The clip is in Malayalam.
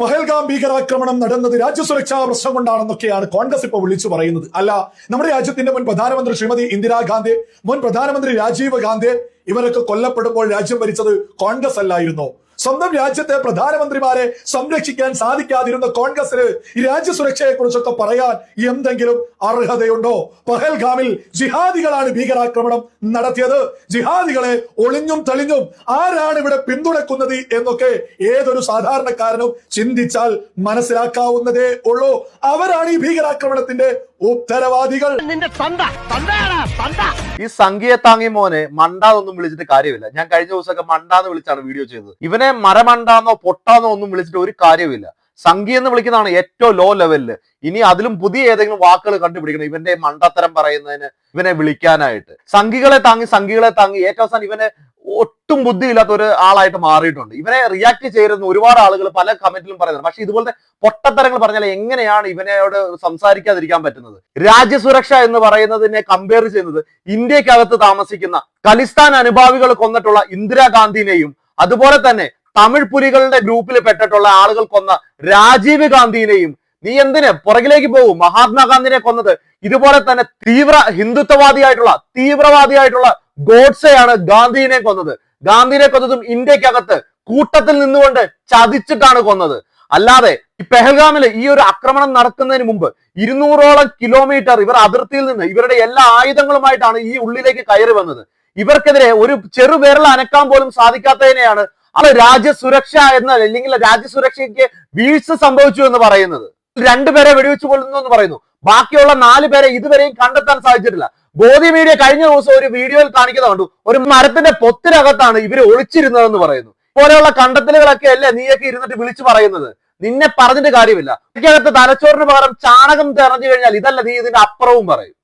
പഹൽഗാം ഭീകരാക്രമണം നടന്നത് രാജ്യസുരക്ഷാ പ്രശ്നം കൊണ്ടാണെന്നൊക്കെയാണ് കോൺഗ്രസ് ഇപ്പോൾ വിളിച്ചു പറയുന്നത്. അല്ല നമ്മുടെ രാജ്യത്തിന്റെ മുൻ പ്രധാനമന്ത്രി ശ്രീമതി ഇന്ദിരാഗാന്ധി മുൻ പ്രധാനമന്ത്രി രാജീവ് ഗാന്ധി ഇവരൊക്കെ കൊല്ലപ്പെടുമ്പോൾ രാജ്യം ഭരിച്ചത് കോൺഗ്രസ് അല്ലായിരുന്നോ? സ്വന്തം രാജ്യത്തെ പ്രധാനമന്ത്രിമാരെ സംരക്ഷിക്കാൻ സാധിക്കാതിരുന്ന കോൺഗ്രസിന് ഈ രാജ്യസുരക്ഷയെ കുറിച്ചൊക്കെ പറയാൻ എന്തെങ്കിലും അർഹതയുണ്ടോ? പഹൽഗാമിൽ ജിഹാദികളാണ് ഭീകരാക്രമണം നടത്തിയത്. ജിഹാദികളെ ഒളിഞ്ഞും തെളിഞ്ഞും ആരാണ് ഇവിടെ പിന്തുണക്കുന്നത് എന്നൊക്കെ ഏതൊരു സാധാരണക്കാരനും ചിന്തിച്ചാൽ മനസ്സിലാക്കാവുന്നതേ ഉള്ളൂ. അവരാണ് ഈ ഭീകരാക്രമണത്തിന്റെ ഉത്തരവാദികൾ. നിന്റെ തന്ത. തന്തയാടാ തന്ത. ഈ സംഖ്യയെ താങ്ങി മോനെ മണ്ടാന്നൊന്നും വിളിച്ചിട്ട് കാര്യമില്ല. ഞാൻ കഴിഞ്ഞ ദിവസമൊക്കെ മണ്ടാന്ന് വിളിച്ചാണ് വീഡിയോ ചെയ്തത്. ഇവനെ മരമണ്ടാന്നോ പൊട്ടാന്നോ ഒന്നും വിളിച്ചിട്ട് ഒരു കാര്യമില്ല സംഖ്യ എന്ന് വിളിക്കുന്നതാണ് ഏറ്റവും ലോ ലെവലിൽ ഇനി അതിലും പുതിയ ഏതെങ്കിലും വാക്കുകൾ കണ്ടുപിടിക്കണം. ഇവന്റെ മണ്ടത്തരം പറയുന്നതിന് ഇവനെ വിളിക്കാനായിട്ട്. സംഘികളെ താങ്ങി സംഘികളെ താങ്ങി. ഏറ്റവും അവസാനം ഇവനെ ഒട്ടും ബുദ്ധിയില്ലാത്ത ഒരു ആളായിട്ട് മാറിയിട്ടുണ്ട്. ഇവനെ റിയാക്ട് ചെയ്തിരുന്ന ഒരുപാട് ആളുകൾ പല കമന്റിലും പറയുന്നുണ്ട്. പക്ഷെ ഇതുപോലത്തെ പൊട്ടത്തരങ്ങൾ പറഞ്ഞാൽ എങ്ങനെയാണ് ഇവനോട് സംസാരിക്കാതിരിക്കാൻ പറ്റുന്നത്? രാജ്യസുരക്ഷ എന്ന് പറയുന്നതിനെ കമ്പയർ ചെയ്യുന്നത് ഇന്ത്യക്കകത്ത് താമസിക്കുന്ന ഖലിസ്ഥാൻ അനുഭാവികൾ കൊന്നിട്ടുള്ള ഇന്ദിരാഗാന്ധിനെയും അതുപോലെ തന്നെ തമിഴ് പുലികളുടെ ഗ്രൂപ്പിൽ പെട്ടിട്ടുള്ള ആളുകൾ കൊന്ന രാജീവ് ഗാന്ധിനെയും നീ എന്തിനെ പുറകിലേക്ക് പോകും മഹാത്മാഗാന്ധിനെ കൊന്നത് ഇതുപോലെ തന്നെ തീവ്ര ഹിന്ദുത്വവാദിയായിട്ടുള്ള തീവ്രവാദിയായിട്ടുള്ള ഗോഡ്സെയാണ് ഗാന്ധിനെ കൊന്നത്. ഗാന്ധിനെ കൊന്നതും ഇന്ത്യക്കകത്ത് കൂട്ടത്തിൽ നിന്നുകൊണ്ട് ചതിച്ചിട്ടാണ് കൊന്നത്. അല്ലാതെ ഈ പെഹൽഗാമിൽ ഈ ഒരു ആക്രമണം നടക്കുന്നതിന് മുമ്പ് ഇരുന്നൂറോളം കിലോമീറ്റർ ഇവർ അതിർത്തിയിൽ നിന്ന് ഇവരുടെ എല്ലാ ആയുധങ്ങളുമായിട്ടാണ് ഈ ഉള്ളിലേക്ക് കയറി വന്നത്. ഇവർക്കെതിരെ ഒരു ചെറുവിരൽ അനക്കാൻ പോലും സാധിക്കാത്തതിനെയാണ് അത് രാജ്യസുരക്ഷ എന്ന അല്ലെങ്കിൽ രാജ്യസുരക്ഷയ്ക്ക് വീഴ്ച സംഭവിച്ചു എന്ന് പറയുന്നത്. രണ്ടുപേരെ വെടിവെച്ച് കൊല്ലുന്നു എന്ന് പറയുന്നു. ബാക്കിയുള്ള നാല് പേരെ ഇതുവരെയും കണ്ടെത്താൻ സാധിച്ചിട്ടില്ല. ബോധി മീഡിയ കഴിഞ്ഞ ദിവസം ഒരു വീഡിയോയിൽ കാണിക്കുന്ന കണ്ടു. ഒരു മരത്തിന്റെ പൊത്തിനകത്താണ് ഇവർ ഒളിച്ചിരുന്നതെന്ന് പറയുന്നു. പോലെയുള്ള കണ്ടെത്തലുകളൊക്കെ അല്ലേ നീയൊക്കെ ഇരുന്നിട്ട് വിളിച്ചു പറയുന്നത്? നിന്നെ പറഞ്ഞിട്ട് കാര്യമില്ല. ഇതിനകത്ത് തലച്ചോറിന് പകരം ചാണകം തെറഞ്ഞു കഴിഞ്ഞാൽ ഇതല്ല നീ ഇതിന്റെ അപ്പുറവും പറയും.